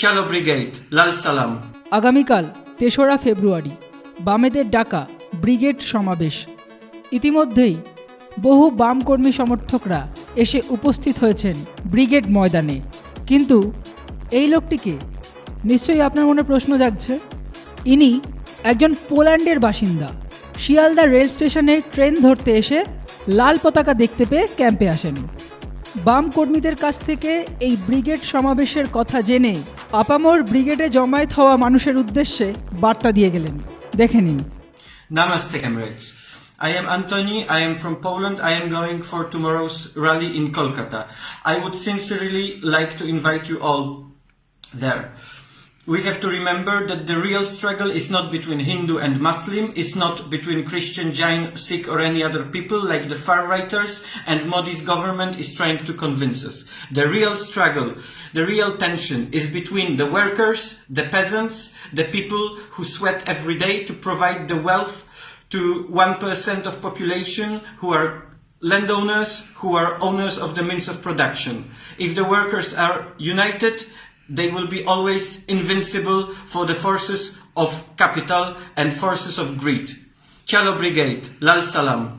Chalo Brigade, Lal Salam. আগামীকাল তেসরা ফেব্রুয়ারি বামেদের ডাকা ব্রিগেড সমাবেশ। ইতিমধ্যেই বহু বাম কর্মী সমর্থকরা এসে উপস্থিত হয়েছেন ব্রিগেড ময়দানে। কিন্তু এই লোকটিকে নিশ্চয়ই আপনার মনে প্রশ্ন জাগছে? ইনি একজন পোল্যান্ডের বাসিন্দা। শিয়ালদা রেল স্টেশনে ট্রেন ধরতে এসে লাল পতাকা দেখতে পেয়ে ক্যাম্পে আসেন। বাম কর্মীদের কাছ থেকে এই ব্রিগেড সমাবেশের কথা জেনে আপামর ব্রিগেডে জমায়েত হওয়া মানুষের উদ্দেশ্যে বার্তা দিয়ে গেলেন দেখে নিন Namaste, comrades. I am Antoni. I am from Poland. I am going for tomorrow's rally in Kolkata. I would sincerely like to invite you all there. We have to remember that the real struggle is not between Hindu and Muslim, is not between Christian, Jain, Sikh or any other people like the far righters and Modi's government is trying to convince us. The real struggle, the real tension is between the workers, the peasants, the people who sweat every day to provide the wealth to 1% of population who are landowners, who are owners of the means of production. If the workers are united, they will be always invincible for the forces of capital and forces of greed. Chalo Brigade, Lal Salam.